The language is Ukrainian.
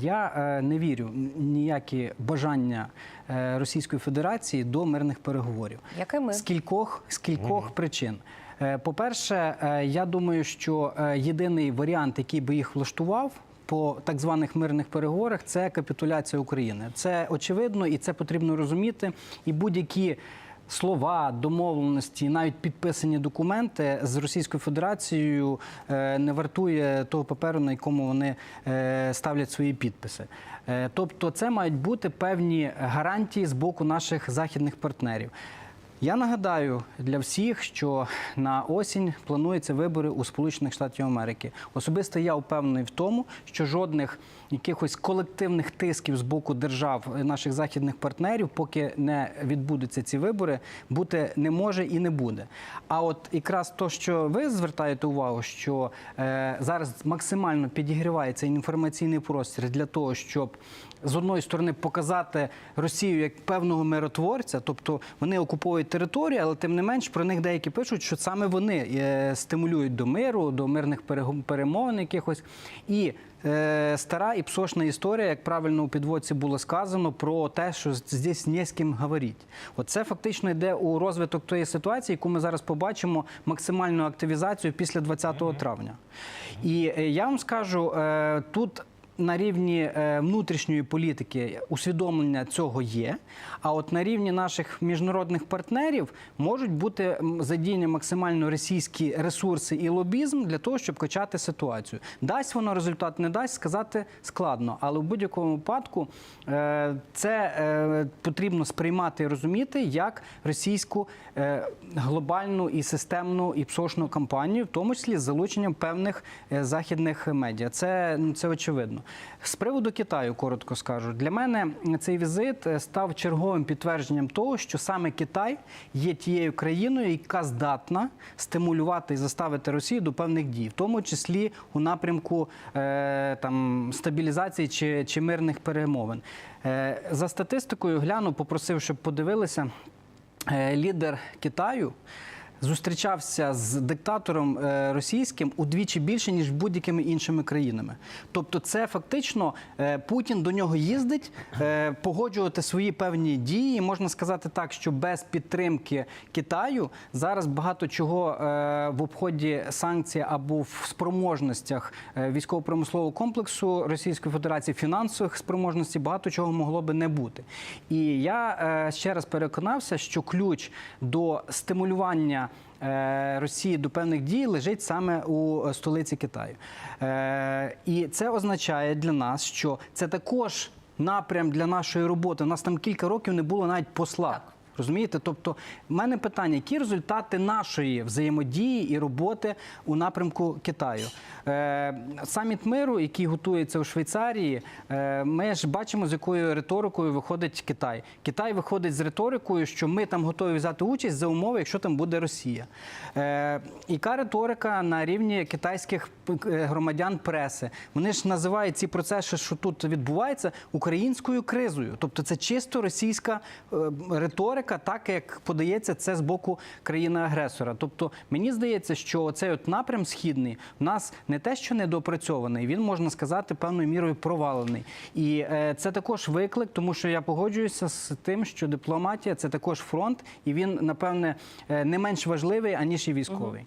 Я е, не вірю в ніякі бажання е, Російської Федерації до мирних переговорів. Як і ми. З кількох, з кількох причин. Е, По-перше, я думаю, що єдиний варіант, який би їх влаштував. По так званих мирних переговорах це капітуляція України. Це очевидно і це потрібно розуміти. І будь-які слова, домовленості, навіть підписані документи з Російською Федерацією е, не вартує того паперу, на якому вони е, ставлять свої підписи. Е, Тобто, це мають бути певні гарантії з боку наших західних партнерів. Я нагадаю для всіх, що на осінь плануються вибори у Сполучених Штатів Америки. Особисто я впевнений в тому, що жодних якихось колективних тисків з боку держав е, наших західних партнерів, поки не відбудуться ці вибори, бути не може і не буде. А от якраз то, що ви звертаєте увагу, що е, зараз максимально підігрівається інформаційний простір для того, щоб з одної сторони показати Росію як певного миротворця, тобто вони окуповують територію, але тим не менш про них деякі пишуть, що саме вони е, стимулюють до миру, до мирних перемовин якихось. І е, стара і псошна історія, як правильно у підводці було сказано, про те, що здесь не з ким говорити. Оце фактично йде у розвиток тої ситуації, яку ми зараз побачимо максимальну активізацію після 20 травня. І е, я вам скажу, е, тут на рівні е, внутрішньої політики усвідомлення цього є. А от на рівні наших міжнародних партнерів можуть бути задіяні максимально російські ресурси і лобізм для того, щоб качати ситуацію. Дасть воно результат, не дасть сказати складно, але в будь-якому випадку е, це е, потрібно сприймати і розуміти як російську глобальну і системну і псошну кампанію, в тому числі з залученням певних західних медіа. Це, ну, це очевидно. З приводу Китаю, коротко скажу, для мене цей візит е, став черговим підтвердженням того, що саме Китай є тією країною, яка здатна стимулювати і заставити Росію до певних дій, в тому числі у напрямку е, там стабілізації чи, чи мирних перемовин. Е, за статистикою гляну, попросив, щоб подивилися. Лідер Китаю зустрічався з диктатором е, російським удвічі більше ніж будь-якими іншими країнами. Тобто, це фактично е, Путін до нього їздить е, погоджувати свої певні дії. Можна сказати так, що без підтримки Китаю зараз багато чого в обході санкцій або в спроможностях військово-промислового комплексу Російської Федерації фінансових спроможностей багато чого могло би не бути. І я ще раз переконався, що ключ до стимулювання. Е, Росії до певних дій лежить саме у е, столиці Китаю. Е, І це означає для нас, що це також напрям для нашої роботи. У нас там кілька років не було навіть посла. Розумієте? Тобто, в мене питання: які результати нашої взаємодії і роботи у напрямку Китаю? Е, саміт миру, який готується у Швейцарії, е, ми ж бачимо, з якою риторикою виходить Китай. Китай виходить з риторикою, що ми там готові взяти участь за умови, якщо там буде Росія. Е, яка риторика на рівні китайських е, громадян преси? Вони ж називають ці процеси, що тут відбувається, українською кризою. Тобто це чисто російська е, риторика, так як подається це з боку країни-агресора. Тобто мені здається, що цей от напрям східний в нас не те, що недоопрацьований, він можна сказати певною мірою провалений. І е, це також виклик, тому що я погоджуюся з тим, що дипломатія це також фронт, і він напевне е, не менш важливий аніж і військовий.